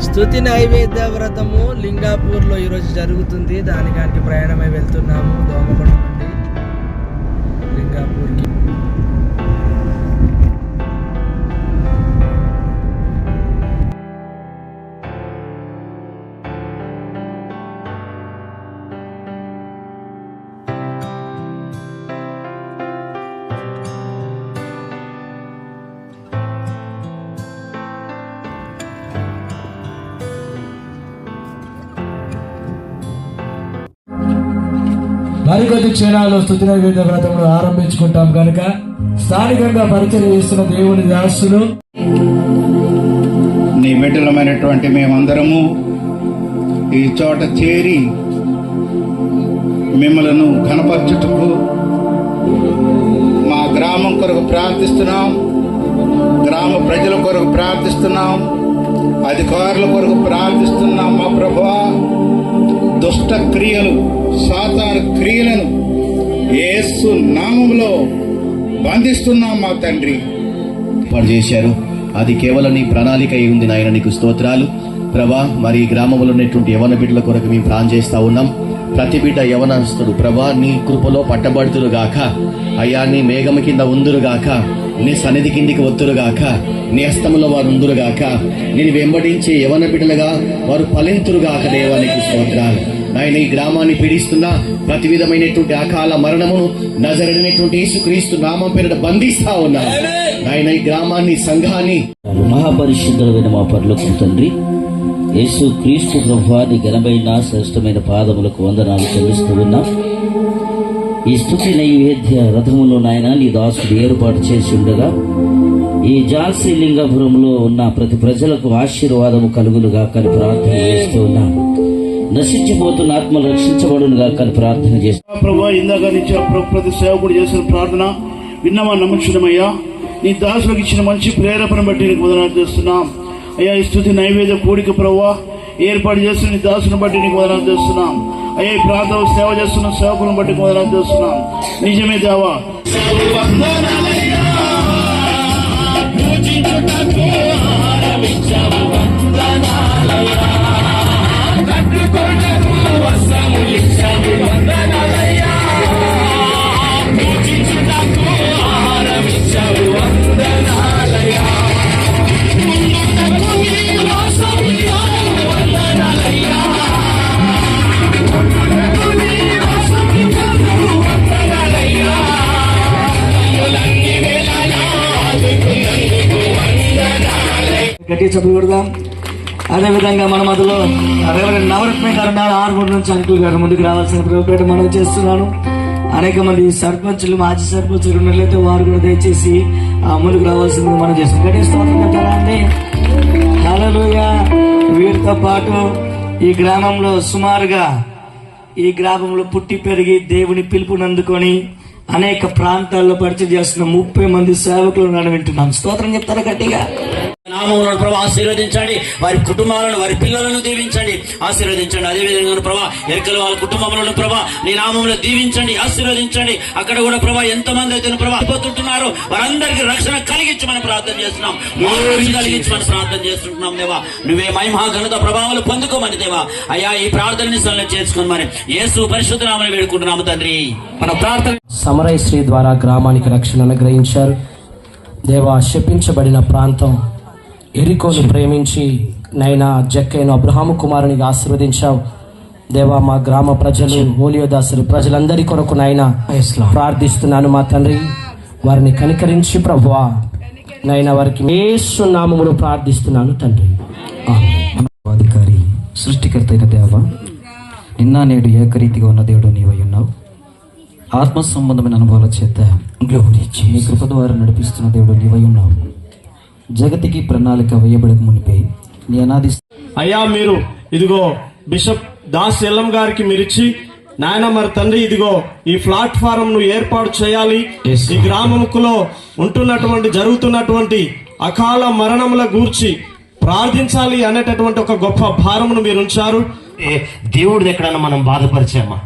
స్థుతి నైవేద్య వ్రతము లింగాపూర్లో ఈరోజు జరుగుతుంది. దానికానికి ప్రయాణమై వెళ్తున్నాము. దోమకొండ నుండి లింగాపూర్కి. క్షణాలు స్థుతి నైవేద్య ఆరంభించుకుంటాం కనుక స్థానికంగా పరిచయం చేస్తున్న దేవుని దాసులు. నీ బిడ్డలమైనటువంటి మేమందరము ఈ చోట చేరి మిమ్మలను కనపరచుటకు మా గ్రామం కొరకు ప్రార్థిస్తున్నాం గ్రామ ప్రజల కొరకు ప్రార్థిస్తున్నాం అధికారుల కొరకు ప్రార్థిస్తున్నాం. మా ప్రభా దుష్ట క్రియలు సాతాన క్రియలను ఏసు నామంలో బంధిస్తున్నాం మా తండ్రి. ఏర్పాటు చేశారు. అది కేవలం నీ ప్రణాళిక అయి ఉంది నాయన నీకు స్తోత్రాలు. ప్రభా మరి ఈ గ్రామంలో ఉన్నటువంటి యవన బిడ్డల కొరకు మేము ప్రాణం చేస్తూ ఉన్నాం. ప్రతి బిడ్డ యవనస్తుడు ప్రభా నీ కృపలో పట్టబడుతురుగాక అయ్యా నీ మేఘం కింద ఉందురు గాక. నీ సన్నిధి కిందికి వత్తురుగాక నీ హస్తములో వారు ఉందురుగాక నేను వెంబడించే యవన బిడ్డలుగా వారు ఫలింతురుగాక దేవానికి స్తోత్రాలు. నాయన ఈ గ్రామాన్ని పీడిస్తున్న ప్రతి విధమైనటువంటి అకాల మరణమును నజరడినటువంటి యేసుక్రీస్తు నామం పేరిట బంధిస్తా ఉన్నా. నాయన ఈ గ్రామాన్ని సంఘాన్ని మహాపరిశుద్ధులైన మా పరలోకం తండ్రి యేసు క్రీస్తు ప్రభువాది ఘనమైన శ్రేష్టమైన పాదములకు వందనాలు చెల్లిస్తూ ఉన్నాం. ఈ స్థుతి నైవేద్య రథములో నాయన నీ దాసుడు ఏర్పాటు చేసి ఉండగా ఈ జాన్సీ లింగపురంలో ఉన్న ప్రతి ప్రజలకు ఆశీర్వాదము కలుగులుగా కానీ ప్రార్థన చేస్తూ ఉన్నాను నశించిపోతున్న ఆత్మలు రక్షించబడునుగా కానీ ప్రార్థన చేస్తూ ప్రభా ఇందాక నుంచి ప్ర- ప్రతి సేవకుడు చేసిన ప్రార్థన విన్నామా నమ్ముచున్నామయ్యా? నీ దాసులకు ఇచ్చిన మంచి ప్రేరేపణ బట్టి నీకు వదనాలు చేస్తున్నాం. అయ్యా ఈ స్థుతి నైవేద్య కూడిక ప్రభా ఏర్పాటు చేస్తున్న నీ దాసుని బట్టి నీకు వదనాలు చేస్తున్నాం. అయ్యా ఈ ప్రాంతం సేవ చేస్తున్న సేవకులను బట్టి వదనాలు చేస్తున్నాం. నిజమే దేవా? గట్టి చెప్పలు కొడదాం. అదేవిధంగా మన మధ్యలో రెవరెండ్ నవరత్న గారు ఉన్నారు. ఆరుగురు నుంచి అంకుల్ గారు ముందుకు రావాల్సిన ప్రభుత్వం మనం చేస్తున్నాను. అనేక మంది సర్పంచులు మాజీ సర్పంచులు ఉన్నట్లయితే వారు కూడా దయచేసి ఆ, ముందుకు రావాల్సింది మనం చేస్తాం గట్టి స్తోత్రం చెప్తారా వీరితో పాటు ఈ గ్రామంలో సుమారుగా ఈ గ్రామంలో పుట్టి పెరిగి దేవుని పిలుపునందుకొని అనేక ప్రాంతాల్లో పరిచయం చేస్తున్న ముప్పై మంది సేవకులు ఉన్నాడు వింటున్నాం. స్తోత్రం చెప్తారా గట్టిగా? నామములను ప్రభా ఆశీర్వదించండి. వారి కుటుంబాలను వారి పిల్లలను దీవించండి. ఆశీర్వదించండి. అదే విధంగా ప్రభా ఎరకలు వాళ్ళ కుటుంబంలో ప్రభా నీ నామంలో దీవించండి ఆశీర్వదించండి. అక్కడ కూడా ప్రభా ఎంతమంది అయితే ప్రభా పోతుంటున్నారో వారందరికీ రక్షణ కలిగించమని ప్రార్థన చేస్తున్నాం. కలిగించమని ప్రార్థన చేస్తుంటున్నాం దేవా. నువ్వే మహిమా ఘనత ప్రభావాలు పొందుకోమని దేవా. అయ్యా ఈ ప్రార్థనని సరళ చేసుకోమని యేసు పరిశుద్ధ నామని వేడుకుంటున్నాము తండ్రి. మన ప్రార్థన సమరయ శ్రీ ద్వారా గ్రామానికి రక్షణ అనుగ్రహించారు దేవా శపించబడిన ప్రాంతం ఎరికోను ప్రేమించి నైనా జక్కైన అబ్రహాము కుమారునిగా ఆశీర్వదించావు. దేవా మా గ్రామ ప్రజలు హోలియోదాసులు ప్రజలందరి కొరకు నాయన ప్రార్థిస్తున్నాను మా తండ్రి. వారిని కనికరించి ప్రభువా నైనా వారికి మేసు నామములు ప్రార్థిస్తున్నాను తండ్రి. అధికారి సృష్టికర్త అయిన దేవ నిన్న నేడు ఏకరీతిగా ఉన్న దేవుడు నీవై ఉన్నావు. ఆత్మ సంబంధమైన అనుభవాల చేత నీ కృప ద్వారా నడిపిస్తున్న దేవుడు నీవై ఉన్నావు. జగతికి ప్రణాళిక వేయబడక మునిపే నీ అనాది అయ్యా మీరు ఇదిగో బిషప్ దాస్ ఎల్లం గారికి మీరిచ్చి నాయన మరి తండ్రి ఇదిగో ఈ ప్లాట్ఫారం ను ఏర్పాటు చేయాలి. ఈ గ్రామములో ఉంటున్నటువంటి జరుగుతున్నటువంటి అకాల మరణముల గూర్చి ప్రార్థించాలి అనేటటువంటి ఒక గొప్ప భారమును మీరు ఉంచారు దేవుడిని ఎక్కడన్నా మనం బాధపరిచామా?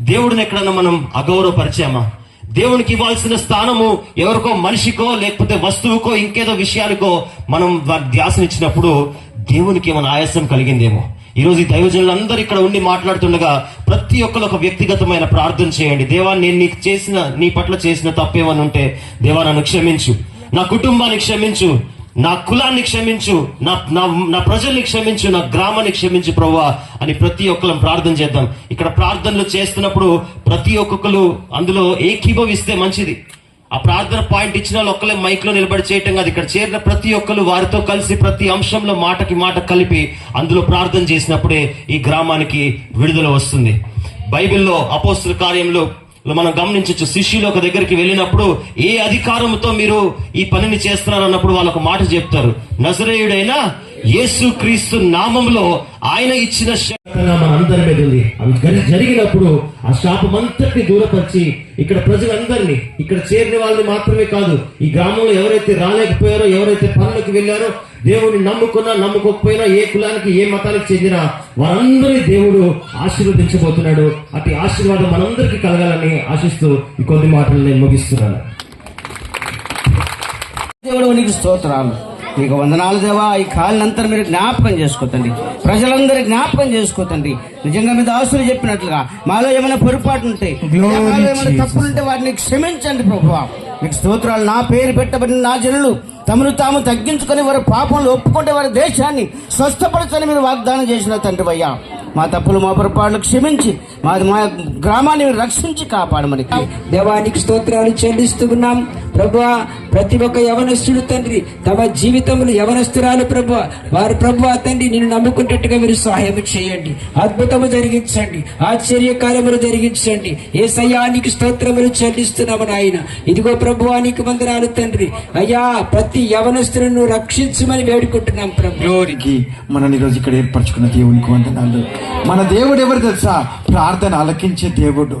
దేవుడిని ఎక్కడన్నా మనం అగౌరవపరిచామా? దేవునికి ఇవ్వాల్సిన స్థానము ఎవరికో మనిషికో లేకపోతే వస్తువుకో ఇంకేదో విషయానికో మనం ధ్యాసనిచ్చినప్పుడు దేవునికి ఏమైనా ఆయాసం కలిగిందేమో. ఈ రోజు ఈ దైవజనులందరూ ఇక్కడ ఉండి మాట్లాడుతుండగా ప్రతి ఒక్కరు ఒక వ్యక్తిగతమైన ప్రార్థన చేయండి. దేవా నేను నీకు చేసిన నీ పట్ల చేసిన తప్పేమని ఉంటే దేవా నన్ను క్షమించు. నా కుటుంబాన్ని క్షమించు. నా కులాన్ని క్షమించు నా నా నా ప్రజల్ని క్షమించు నా గ్రామాన్ని క్షమించు ప్రవ్వా అని ప్రతి ఒక్కరం ప్రార్థన చేద్దాం. ఇక్కడ ప్రార్థనలు చేస్తున్నప్పుడు ప్రతి ఒక్కొక్కరు అందులో ఏకీభవిస్తే మంచిది. ఆ ప్రార్థన పాయింట్ ఇచ్చిన వాళ్ళు ఒక్కలే మైక్లో నిలబడి చేయటం కాదు. ఇక్కడ చేరిన ప్రతి ఒక్కరు వారితో కలిసి ప్రతి అంశంలో మాటకి మాట కలిపి అందులో ప్రార్థన చేసినప్పుడే ఈ గ్రామానికి విడుదల వస్తుంది. బైబిల్లో అపోస్తుల కార్యంలో మనం గమనించవచ్చు శిష్యులు ఒక దగ్గరికి వెళ్ళినప్పుడు ఏ అధికారంతో మీరు ఈ పనిని చేస్తున్నారు అన్నప్పుడు వాళ్ళకు మాట చెప్తారు. నజరేయుడైనా యేసు క్రీస్తు నామంలో ఆయన ఇచ్చిన మన అందరి మీద ఉంది. అవి జరిగినప్పుడు ఆ శాపం అంతటిని దూరపరిచి ఇక్కడ ప్రజలందరినీ ఇక్కడ చేరిన వాళ్ళని మాత్రమే కాదు ఈ గ్రామంలో ఎవరైతే రాలేకపోయారో ఎవరైతే పనులకు వెళ్ళారో దేవుడిని నమ్ముకున్నా నమ్ముకోకపోయినా ఏ కులానికి ఏ మతానికి చెందిన వారందరి దేవుడు ఆశీర్వదించబోతున్నాడు. అటు ఆశీర్వాదం మనందరికీ కలగాలని ఆశిస్తూ ఈ కొన్ని మాటలు నేను ముగిస్తున్నాను. దేవుడు నీకు స్తోత్రాలు. నీకు వందనాలు దేవా. ఈ కాళ్ళంతా మీరు జ్ఞాపకం చేసుకోతండి ప్రజలందరూ జ్ఞాపకం చేసుకోతండి నిజంగా మీ దాసులు చెప్పినట్లుగా మాలో ఏమైనా పొరపాటు ఉంటే ఏమైనా తప్పులుంటే వాటిని క్షమించండి ప్రభు మీకు స్తోత్రాలు నా పేరు పెట్టబడిన నా జనులు తమను తాము తగ్గించుకొని వారి పాపంలో ఒప్పుకుంటే వారి దేశాన్ని స్వస్థపరచని మీరు వాగ్దానం చేసిన తండ్రి అయ్యా మా తప్పులు మా పొరపాట్లు క్షమించి మాది మా గ్రామాన్ని రక్షించి కాపాడమని. దేవానికి స్తోత్రాలు చెల్లిస్తూ ఉన్నాం. ప్రభు ప్రతి ఒక్క యవనస్తుడు తండ్రి తమ జీవితంలో యవనస్తురాలు ప్రభు. వారు ప్రభు తండ్రి నిన్ను నమ్ముకున్నట్టుగా మీరు సహాయం చేయండి. అద్భుతము జరిగించండి. ఆశ్చర్య కార్యములు జరిగించండి. ఏ సయానికి స్తోత్రములు చెల్లిస్తున్నాము నాయన. ఇదిగో ప్రభువానికి వందనాలు తండ్రి. అయ్యా ప్రతి యవనస్తులను రక్షించమని వేడుకుంటున్నాం ప్రభు. మనని ఈరోజు ఇక్కడ ఏర్పరచుకున్న దేవునికి వందనాలు. మన దేవుడు ఎవరు తెలుసా? ప్రార్థన అలకించే దేవుడు.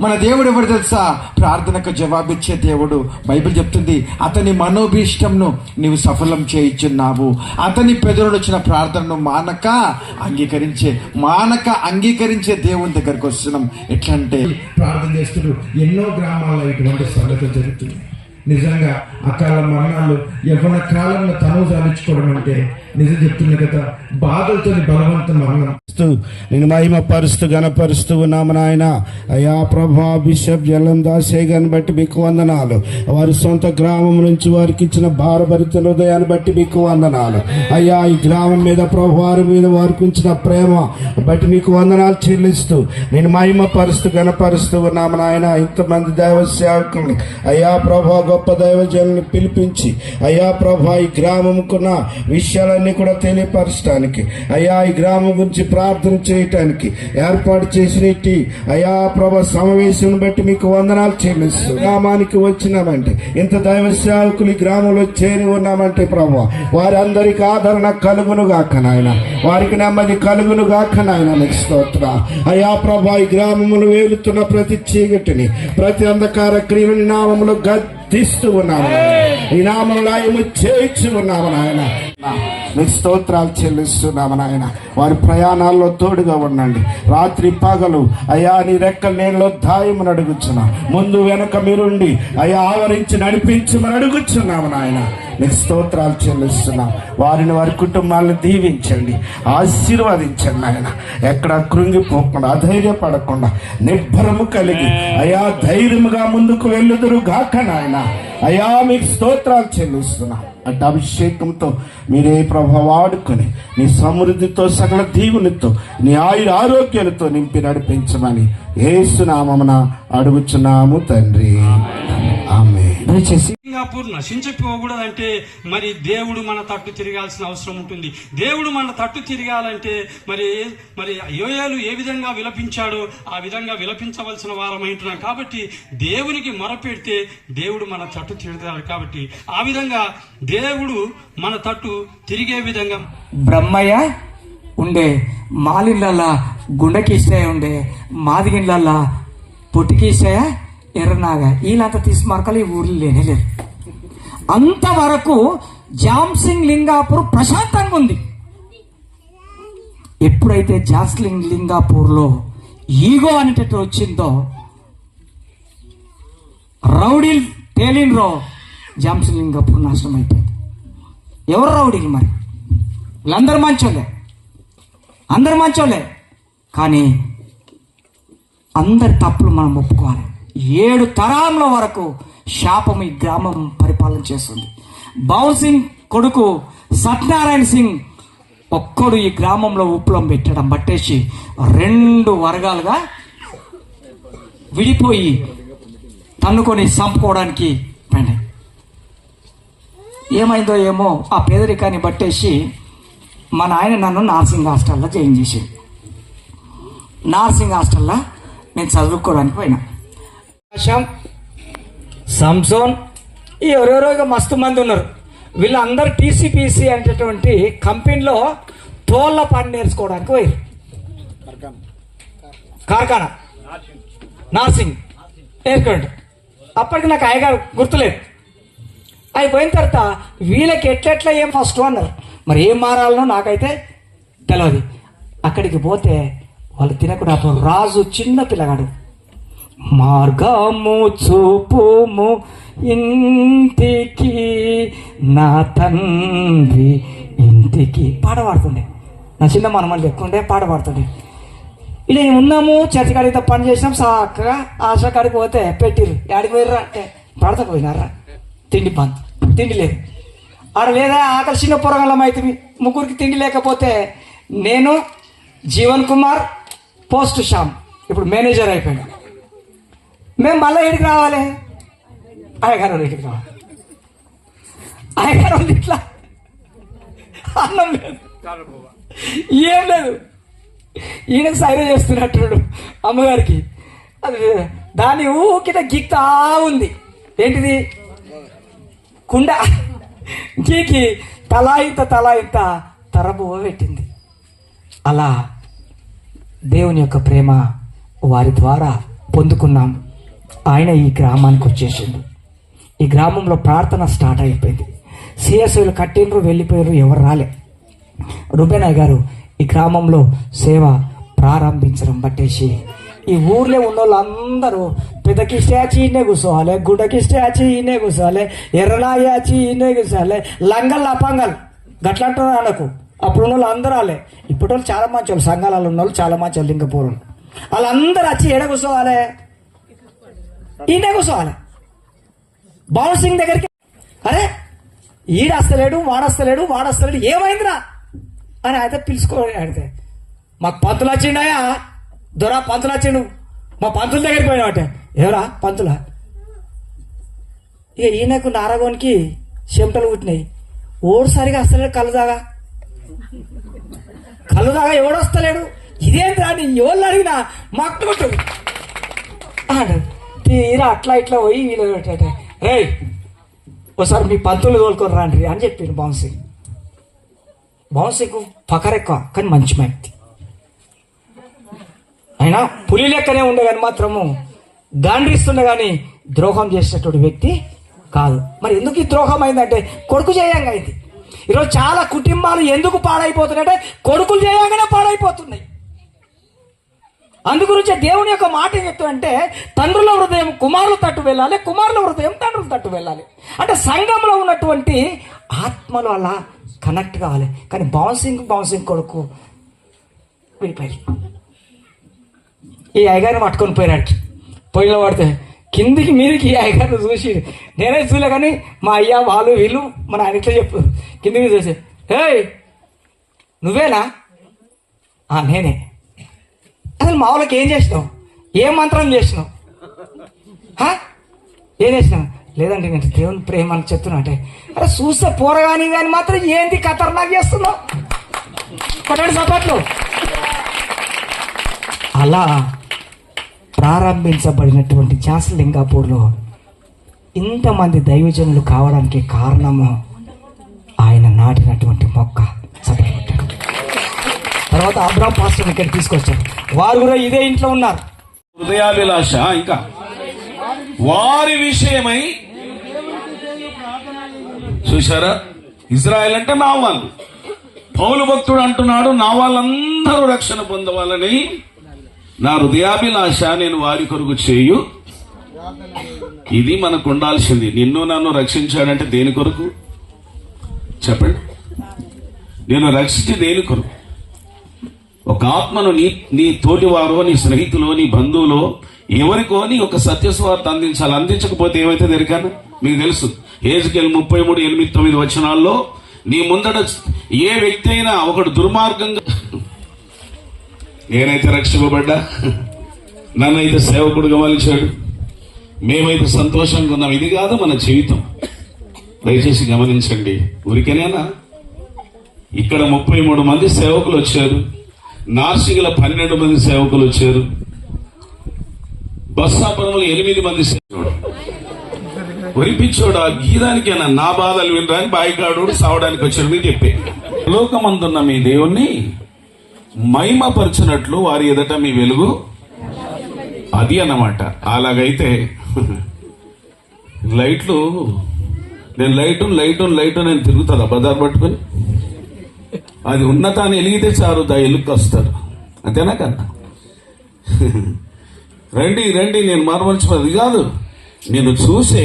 మన దేవుడు ఎవరు తెలుసా? ప్రార్థనకు జవాబిచ్చే దేవుడు. బైబిల్ చెప్తుంది అతని మనోభీష్టంను నీవు సఫలం చేయించున్నావు. అతని పెదవుడు వచ్చిన ప్రార్థనను మానక అంగీకరించే మానక అంగీకరించే దేవుని దగ్గరకు వస్తున్నాం. ఎట్లంటే ప్రార్థన చేస్తున్నారు. ఎన్నో గ్రామాల్లో ఇటువంటి సంగతులు జరుగుతుంది నిజంగా అకాల మరణాలు యవ్వన కాలంలో తను సాధించుకోవడం అంటే నిజం చెప్తుంది కదా? బాధలతో బలవంతం మరణం నేను మహిమ పరుస్తూ గణపరుస్తూ ఉన్నాము నాయన. అయ్యా ప్రభా బిషప్ జలం దాసేగాన్ని బట్టి మీకు వందనాలు. వారి సొంత గ్రామం నుంచి వారికి ఇచ్చిన భారభరిత హృదయాన్ని బట్టి మీకు వందనాలు. అయ్యా ఈ గ్రామం మీద ప్రభు వారి మీద వారికి ఉంచిన ప్రేమ బట్టి మీకు వందనాలు చెల్లిస్తూ నేను మహిమ పరుస్తూ గణపరుస్తూ ఉన్నాము నాయన. ఇంతమంది దైవ సేవకుల్ని అయ్యా ప్రభా గొప్ప దైవజనుని పిలిపించి అయ్యా ప్రభా ఈ గ్రామంకున్న విషయాలన్నీ కూడా తెలియపరచడానికి అయ్యా ఈ గ్రామం గురించి ప్రార్థన చేయటానికి ఏర్పాటు చేసిన అయ్యా ప్రభ సమావేశం బట్టి మీకు వందనాలు చెల్లిస్తూ గ్రామానికి వచ్చినామంటే ఇంత దైవ సేవకులు ఈ గ్రామంలో చేరి ఉన్నామంటే ప్రభు వారందరికి ఆదరణ కలుగును గాక నాయన. వారికి నెమ్మది కలుగును గాక నాయన నీకు స్తోత్ర. అయ్యా ప్రభా ఈ గ్రామములు వేలుతున్న ప్రతి చీకటిని ప్రతి అంధకార క్రియని నామములు గద్దిస్తూ ఉన్నాము ఈ నామంలో ఆయము చేయించి ఉన్నాము నాయన. మీకు స్తోత్రాలు చెల్లిస్తున్నాము నాయన. వారి ప్రయాణాల్లో తోడుగా ఉండండి. రాత్రి పగలు అయ్యా నీ రెక్క నీళ్ళలో దాయమని అడుగుచున్నా. ముందు వెనక మీరుండి అయ్యా ఆవరించి నడిపించమని అడుగుచున్నాము నాయన. మీకు స్తోత్రాలు చెల్లిస్తున్నాం. వారిని వారి కుటుంబాలను దీవించండి. ఆశీర్వదించండి ఆయన ఎక్కడ కృంగిపోకుండా అధైర్యపడకుండా నిర్భరము కలిగి అయా ధైర్యముగా ముందుకు వెళ్ళుదురు గాక నాయన. అయా మీకు స్తోత్రాలు చెల్లిస్తున్నా. అంటే అభిషేకంతో మీరే ప్రభావ వాడుకొని నీ సమృద్ధితో సకల దీవునితో నీ ఆయుర ఆరోగ్యాలతో నింపి నడిపించమని ఏసునామమున అడుగుచున్నాము తండ్రి. ఆమె దయచేసి సింగపూర్ నశించిపోకూడదంటే మరి దేవుడు మన తట్టు తిరగాల్సిన అవసరం ఉంటుంది. దేవుడు మన తట్టు తిరగాలంటే మరి మరి యోయాలు ఏ విధంగా విలపించాడో ఆ విధంగా విలపించవలసిన వారమైంటున్నాం కాబట్టి దేవునికి మొరపెడితే దేవుడు మన తట్టు తిరుగుతాడు కాబట్టి ఆ విధంగా దేవుడు మన తట్టు తిరిగే విధంగా బ్రహ్మయ్య ఉండే మాలిళ్ళల్లా గుండెకిస్తాయ ఉండే? మాదిగిళ్ళల్లా పొట్టికిస్తాయ ఎర్రనాగా. వీళ్ళంతా తీసి మరకలు ఈ ఊర్లో లేనే లేరు. అంతవరకు జామ్సింగ్ లింగాపూర్ ప్రశాంతంగా ఉంది. ఎప్పుడైతే జాస్లింగ్ లింగాపూర్లో ఈగో అనేటట్టు వచ్చిందో రౌడీలు తేలినరో జామ్సింగ్ లింగాపూర్ నాశనం అయిపోయింది. ఎవరు రౌడీలు మరి? వీళ్ళందరూ మంచోలే అందరు మంచోలే కానీ అందరి తప్పులు మనం ఒప్పుకోవాలి. ఏడు తరాల వరకు శాపం ఈ గ్రామం పరిపాలన చేస్తుంది. బౌల్ సింగ్ కొడుకు సత్యనారాయణ సింగ్ ఒక్కడు ఈ గ్రామంలో ఉప్పులం పెట్టడం పట్టేసి రెండు వర్గాలుగా విడిపోయి తన్నుకొని చంపుకోవడానికి పోయినాయి ఏమైందో ఏమో ఆ పేదరికాన్ని బట్టేసి మా నాయన నన్ను నార్సింగ్ హాస్టల్లో జాయిన్ చేసి నార్సింగ్ హాస్టల్లో నేను చదువుకోవడానికి పోయినా. సంసోన్ ఈ ఎవరెవరో ఇక మస్తు మంది ఉన్నారు. వీళ్ళందరూ టీసీపీసీ అనేటటువంటి కంపెనీలో తోళ్ళ పని నేర్చుకోవడానికి పోయారు కార్ఖానా. నార్సింగ్. నేర్చుకోండి అప్పటికి నాకు అయ్యగారు గుర్తులేదు. అయిపోయిన తర్వాత వీళ్ళకి ఎట్లెట్లా ఏం ఫస్ట్ అన్నారు. మరి ఏం మారాలనో నాకైతే తెలియదు అక్కడికి పోతే వాళ్ళు తినకుండా అప్పుడు రాజు చిన్న పిల్లగాడు. మార్గము చూపుము ఇంటికి నా తండ్రి ఇంటికి. పాట పాడుతుండే. నా చిన్న మనమని లెక్కుండే పాట పాడుతుండే. ఇలా ఉన్నాము చర్చకాడితో పని చేసినాం చక్కగా ఆశ కాడికి పోతే పెట్టిరు. యాడికి పోయిర్రా అంటే పడతా పోయినారా తిండి పంత తిండి లేదు. ఆడ లేదా ఆకర్షణ చిన్న పొరగలం అయితే ముగ్గురికి తిండి లేకపోతే నేను జీవన్ కుమార్ పోస్ట్ శ్యామ్. ఇప్పుడు మేనేజర్ అయిపోయాను. మేము మళ్ళీ ఇంటికి రావాలి? అయ్యగారు ఇంటికి రావాలి. అయ్యగారు ఇట్లా. అన్నం లేదు. ఏం లేదు. ఈయన సైన్ చేస్తున్నట్టున్నాడు అమ్మగారికి. అది దాని ఊకిట గిక్తా ఉంది. ఏంటిది? కుండ. గీకి తలాయింత తలాయింత తరబువ పెట్టింది. అలా దేవుని యొక్క ప్రేమ వారి ద్వారా పొందుకున్నాం ఆయన ఈ గ్రామానికి వచ్చేసిండు. ఈ గ్రామంలో ప్రార్థన స్టార్ట్ అయిపోయింది. సిఎస్ఐలు కట్టిండ్రు వెళ్ళిపోయారు ఎవరు రాలే. రుబేనాయ్ గారు ఈ గ్రామంలో సేవ ప్రారంభించడం బట్టేసి ఈ ఊర్లో ఉన్న వాళ్ళందరూ పెద్దకి స్టాచ్యూ ఈయనే కూర్చోవాలి గుడ్డకి స్టాచ్యూ ఈయనే కూర్చోవాలి ఎర్రనాయాచి ఈయనే కూర్చోవాలి లంగల్ అపంగల్ గట్లంటారు ఆయనకు. అప్పుడు ఉన్న వాళ్ళు అందరూ వాళ్ళే ఇప్పుడు వాళ్ళు చాలా మంచి వాళ్ళు సంఘాలలో ఉన్న వాళ్ళు చాలా మంచి వాళ్ళు లింగపూర్ వాళ్ళందరూ వచ్చి ఎడ కూర్చోవాలి? ఈయనే కూర్చోవాలి బాబు సింగ్ దగ్గరికి. అరే ఈడస్తలేడు వాడస్తలేడు వాడస్తలేడు ఏమైందిరా? అని అయితే పిలుచుకో అడితే మాకు పంతులు వచ్చిండాయా? దొరా పంతులు వచ్చిండు. మా పంతుల దగ్గరికి పోయినావటే ఎవరా పంతుల? ఇక ఈయనకు నారగోనికి చెమటలు పుట్టినాయి. ఓడు సరిగా వస్తలేడు కళ్ళు దాగా కళ్ళు దాగా ఎవడొస్తలేడు ఇదేంటి రాని ఎవరు అడిగినా? మక్కుకుంటు తీరా అట్లా ఇట్లా పోయి వీళ్ళు రే ఒకసారి మీ పంతులు తోలుకొని రండి అని చెప్పిండు బౌన్సీ. బౌన్సీకు పకర కానీ మంచి వ్యక్తి అయినా పులి లెక్కనే ఉండే కానీ మాత్రము గాండ్రిస్తుండే కానీ ద్రోహం చేసేటటువంటి వ్యక్తి కాదు. మరి ఎందుకు ఈ ద్రోహం అయిందంటే కొడుకు చేయంగా అయింది ఈరోజు చాలా కుటుంబాలు ఎందుకు పాడైపోతున్నాయంటే కొడుకులు చేయంగానే పాడైపోతున్నాయి. అందుగురించే దేవుని యొక్క మాట ఏం అంటే తండ్రుల హృదయం కుమారుల తట్టు వెళ్ళాలి కుమారుల హృదయం తండ్రుల తట్టు వెళ్ళాలి. అంటే సంఘంలో ఉన్నటువంటి ఆత్మలు అలా కనెక్ట్ కావాలి. కానీ బౌన్సింగ్ బౌన్సింగ్ కొడుకు విడిపోయి ఈ అయ్యగారిని పట్టుకొని పోయినట్టు పొయ్యిలో పడితే కిందికి మీదకి ఈ అయ్యగారిని చూసి నేనే చూలే కానీ మా అయ్య వాళ్ళు వీళ్ళు మన ఆయన ఇట్లా చెప్పు. కిందికి చూసి ఏయ్ నువ్వేనా? నేనే. అసలు మా వాళ్ళకి ఏం చేసినావు? ఏ మంత్రం చేసినావు? ఏం చేసినావు? లేదంటే నేను దేవుని ప్రేమ అని చెప్తున్నా అంటే అరే చూస్తే పోరగాని కానీ మాత్రం ఏంది ఖతర్నాక్ చేస్తున్నావు? కొట్టండి సపట్లు. అలా ప్రారంభించబడినటువంటి జాసలింగాపూర్లో ఇంతమంది దైవజనులు కావడానికి కారణము ఆయన నాటినటువంటి మొక్క సపట్లు. తర్వాత అబ్రామ్ పాస్టర్ ఇక్కడ తీసుకొచ్చారు. వారు కూడా ఇదే ఇంట్లో ఉన్నారు. హృదయాభిలాష ఇంకా. వారి విషయమై చూసారా ఇజ్రాయెల్ అంటే నా వాళ్ళు. పౌలు భక్తుడు అంటున్నాడు నా వాళ్ళందరూ రక్షణ పొందవాలని. నా హృదయాభిలాష నేను వారి కొరకు చేయు. ఇది మనకు ఉండాల్సింది. నిన్ను నన్ను రక్షించాడంటే దేని కొరకు? చెప్పండి. నేను రక్షించి దేని కొరకు? ఒక ఆత్మను నీ నీ తోటివారో నీ స్నేహితులో నీ బంధువులో ఎవరికో నీ ఒక సత్యస్వార్త అందించాలి. అందించకపోతే ఏమైతే ఎరికాను మీకు తెలుసు. ఏజ్కెల్ ముప్పై మూడు ఎనిమిది తొమ్మిది వచనాల్లో నీ ముందట ఏ వ్యక్తి అయినా ఒకడు దుర్మార్గంగా నేనైతే రక్షింపబడ్డా? నన్నైతే సేవకుడుగా మలిచాడు? మేమైతే సంతోషంగా ఉన్నాం. ఇది కాదు మన జీవితం. దయచేసి గమనించండి. ఊరికేనేనా? ఇక్కడ ముప్పై మూడు మంది సేవకులు వచ్చారు. నార్సింగ్ల పన్నెండు మంది సేవకులు వచ్చారు. బస్సాపురంలో ఎనిమిది మంది సేవకుడు ఒరిపించోడు ఆ గీదానికైనా? నా బాధలు వినడానికి బాయికాడు సావడానికి వచ్చాడు మీరు చెప్పే. లోకమందున్న మీ దేవుణ్ణి మహిమపరచినట్లు వారి ఎదుట మీ వెలుగు అది అన్నమాట. అలాగైతే లైట్లు నేను లైటు లైటు లైటు నేను తిరుగుతుందా అబద్ధాలు పట్టుకొని. అది ఉన్నతాన్ని ఎలిగితే చాలు దా ఎలుక్కి వస్తారు అంతేనా కదా? రండి రండి నేను మారవలసినది కాదు నేను చూసే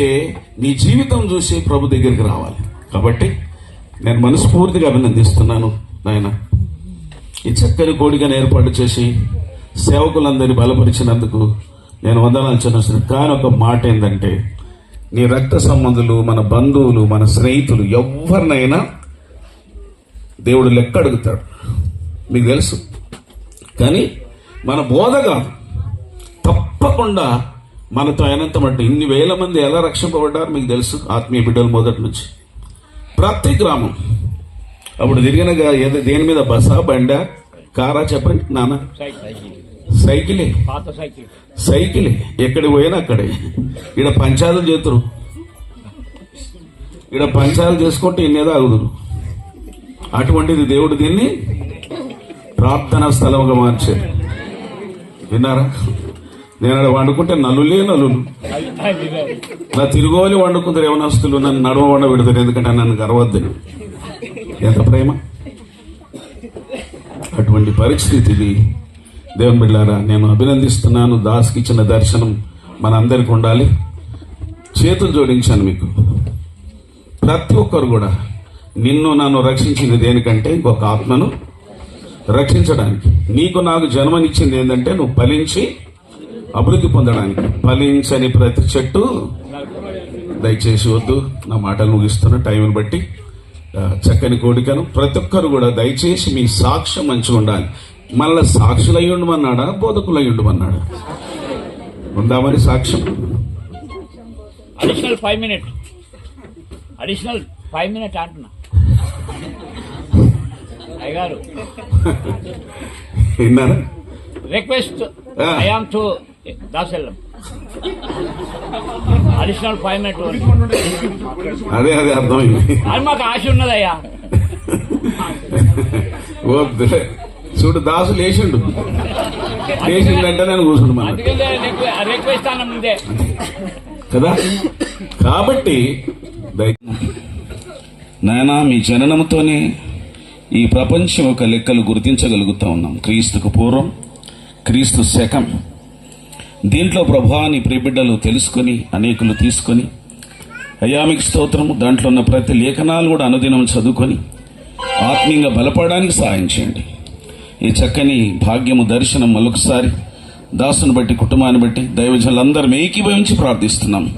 నీ జీవితం చూసి ప్రభు దగ్గరికి రావాలి. కాబట్టి నేను మనస్ఫూర్తిగా అభినందిస్తున్నాను నాయన. ఈ చక్కని కోడిగా ఏర్పాటు చేసి సేవకులందరినీ బలపరిచినందుకు నేను వందనాలు చెల్లిస్తున్నాను. కానీ ఒక మాట ఏంటంటే నీ రక్త సంబంధులు మన బంధువులు మన స్నేహితులు ఎవరినైనా దేవుడు లెక్క అడుగుతాడు. మీకు తెలుసు. కానీ మన బోధ కాదు. తప్పకుండా మనతో అయినంత మట్టి ఇన్ని వేల మంది ఎలా రక్షింపబడ్డారు మీకు తెలుసు. ఆత్మీయ బిడ్డలు మొదటి నుంచి. ప్రతి గ్రామం. అప్పుడు తిరిగిన ఏదో దేని మీద బసా బండ కారా చెప్పండి నాన్న? సైకిలే. సైకిలే. ఎక్కడికి పోయినా అక్కడే. ఈడ పంచాలు చేతురు. ఈడ పంచాలు చేసుకుంటే ఇన్నేదో ఆగుదురు. అటువంటిది దేవుడు దీన్ని ప్రార్థన స్థలంగా మార్చారు విన్నారా? నేను అక్కడ వండుకుంటే నలులే నలులు. నా తిరుగువాలి వండుకుంటారు యవనస్తులు నన్ను నడవ వండ పెడతారు ఎందుకంటే నన్ను గర్వద్దని ఎంత ప్రేమ? అటువంటి పరిస్థితి ఇది దేవుని బిడ్డారా నేను అభినందిస్తున్నాను. దాస్కి ఇచ్చిన దర్శనం మన అందరికి ఉండాలి. చేతులు జోడించాను మీకు. ప్రతి ఒక్కరు కూడా నిన్ను నన్ను రక్షించింది దేనికంటే ఇంకొక ఆత్మను? రక్షించడానికి. నీకు నాకు జన్మనిచ్చింది ఏంటంటే నువ్వు ఫలించి అభివృద్ధి పొందడానికి. ఫలించని ప్రతి చెట్టు దయచేసి వద్దు. నా మాటలు ముగిస్తున్న టైంని బట్టి చక్కని కోరికను ప్రతి ఒక్కరు కూడా దయచేసి మీ సాక్ష్యం మంచిగా ఉండాలి. మళ్ళీ సాక్షులై ఉండమన్నాడా బోధకులై ఉండమన్నాడా ఉందా మరి సాక్ష్యం? Additional five minute additional five minute అంటున్నా. అయ్యగారు. విన్నారా? Request Ah. I am to దాసెల్లం. అడిషనల్ ఫైవ్ మినిట్ అదే అదే అర్థమైంది. అది మాకు ఆశ ఉన్నదయ్యా. వద్దులే చూడు దాసు లేచిండు. లేచిండంటే నేను కూర్చుంటున్నాను అందుకే రిక్వెస్ట్ అన్న ముందే. కదా? కాబట్టి నాయనా మీ జననంతోనే ఈ ప్రపంచం యొక్క లెక్కలు గుర్తించగలుగుతూ ఉన్నాం. క్రీస్తుకు పూర్వం క్రీస్తు శకం. దీంట్లో ప్రభాని ప్రిబిడ్డలు తెలుసుకొని అనేకులు తీసుకొని అయామిక స్తోత్రము. దాంట్లో ఉన్న ప్రతి లేఖనాలు కూడా అనుదినం చదువుకొని ఆత్మీయంగా బలపడడానికి సహాయం చేయండి. ఈ చక్కని భాగ్యము దర్శనం మరొకసారి దాసును బట్టి కుటుంబాన్ని బట్టి దైవజనులందరం ఏకీభవించి ప్రార్థిస్తున్నాం.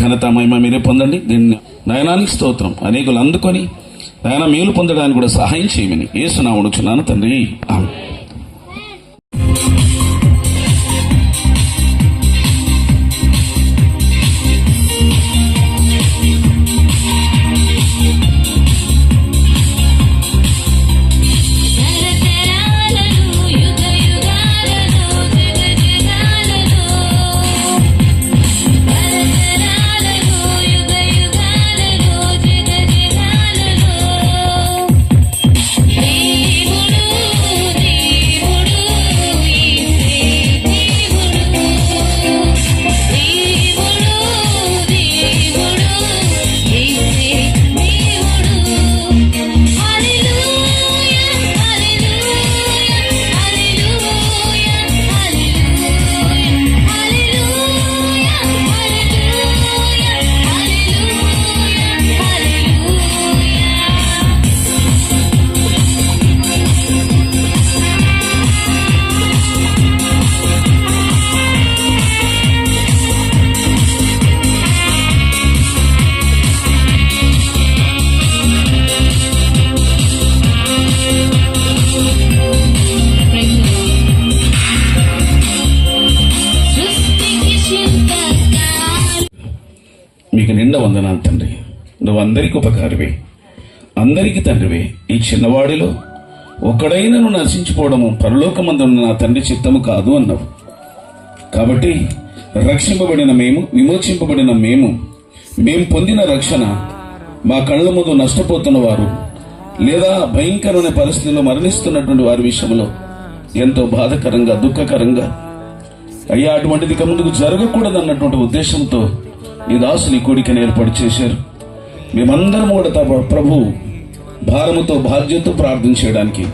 ఘనత మహిమ మీరే పొందండి. దీన్ని నయనానికి స్తోత్రం. అనేకులు అందుకొని నయన మేలు పొందడానికి కూడా సహాయం చేయమని ఏసునాముడుచున్నాను తండ్రి. అందరికి ఉపకారమే. అందరికి తండ్రివే. ఈ చిన్నవాడిలో ఒక్కడైనా నశించిపోవడము పరలోకమందున్న నా తండ్రి చిత్తము కాదు అన్నావు. కాబట్టి రక్షింపబడిన మేము విమోచింపబడిన మేము మేము పొందిన రక్షణ మా కళ్ళ ముందు నష్టపోతున్న వారు లేదా భయంకరమైన పరిస్థితుల్లో మరణిస్తున్నటువంటి వారి విషయంలో ఎంతో బాధకరంగా దుఃఖకరంగా అయ్యా అటువంటిది ఇక ముందుకు జరగకూడదు అన్నటువంటి ఉద్దేశంతో ఈ దాసుని కోడికను ఏర్పాటు చేశారు. మేమందరం కూడా ప్రభు భారముతో బాధ్యతతో ప్రార్థన చేయడానికి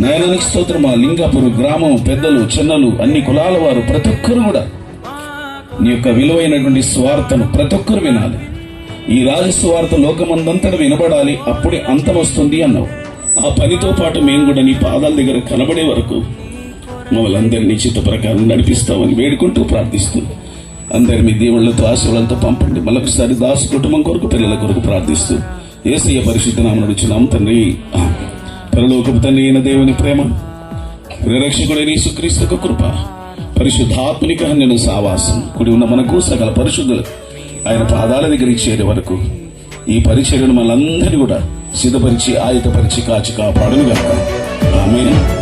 నయనానికి స్తోత్రం మా లింగాపూర్ గ్రామం పెద్దలు చిన్నలు అన్ని కులాల వారు ప్రతి ఒక్కరు కూడా నీ యొక్క విలువైనటువంటి స్వార్థను ప్రతి ఒక్కరు వినాలి. ఈ రాజస్వార్థ లోకమందంతట వినబడాలి అప్పుడే అంతం వస్తుంది అన్నావు. ఆ పనితో పాటు మేము కూడా నీ పాదాల దగ్గర కనబడే వరకు మమ్మల్ని అందరినీ చిత్త ప్రకారం నడిపిస్తామని వేడుకుంటూ ప్రార్థిస్తూ అందరి మీ దేవుళ్ళతో ఆశలతో పంపండి. మళ్ళొకసారి దాసు కుటుంబం కొరకు పిల్లల కొరకు ప్రార్థిస్తూ ఏసయ్య పరిశుద్ధ నామను నడుచున్నాం తండ్రి. పరలోకపు తండ్రి అయిన దేవుని ప్రేమ ప్రేరక్షకుడైన సుక్రీస్తు కృప పరిశుద్ధాత్మిక నేను సావాసం. కుడి ఉన్న మనకు సకల పరిశుద్ధులు ఆయన పాదాల దగ్గరికి చేరే వరకు ఈ పరిచర్యను మనందరినీ కూడా సిద్ధపరిచి ఆయుధపరిచి కాచి కాపాడును గాక ఆమె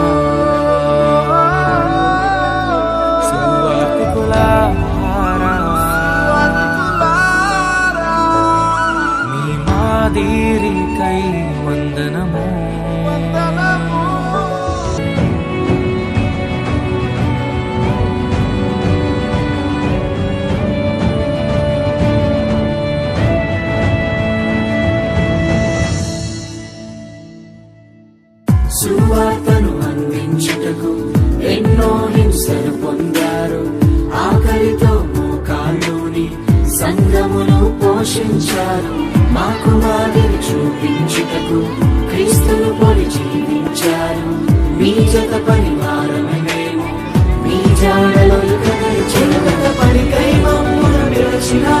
పోషించారు. మాకు మాదిరి చూపించుటకు క్రీస్తును పొడి జీవించారు. మీ జత పరివారమై మేము. మీ జాడలో ఇక చిరుగత పడికై మమ్మును విరచిన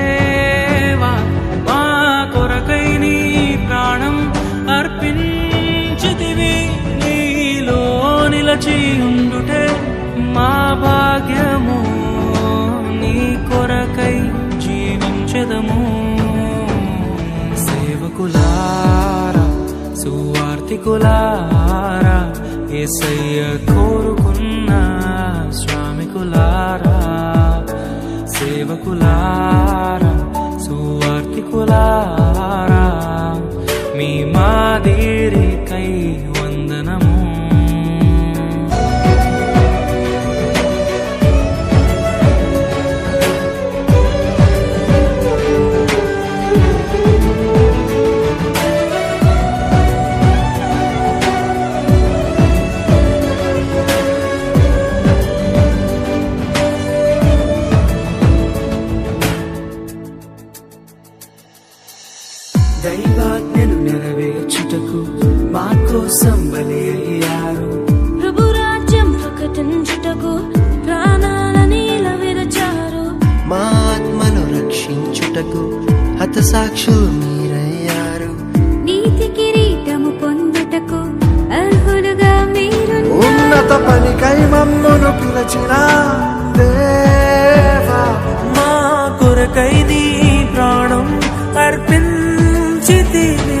నిలచి ఉండుటే మా భాగ్యము నీ కొరకై జీవించదము. సేవకులారా సువార్తికులారా ఏసయ్య కోరుకున్న శ్రామికులారా సేవకులారా సువార్తికులారా మీ మాదిరికై మా కోసం బలి అయ్యారు. ప్రభు రాజ్యం ప్రకటించుటకు ప్రాణాలని విరచారు. మా ఆత్మను రక్షించుటకు హతసాక్షులు మీరయ్యారు. నీతి కిరీటము పొందుటకు అర్హులుగా మీరు ఉన్నత పనికై మమ్మును పిలచిన దేవా మా కొరకై నీ ప్రాణం అర్పించితివి.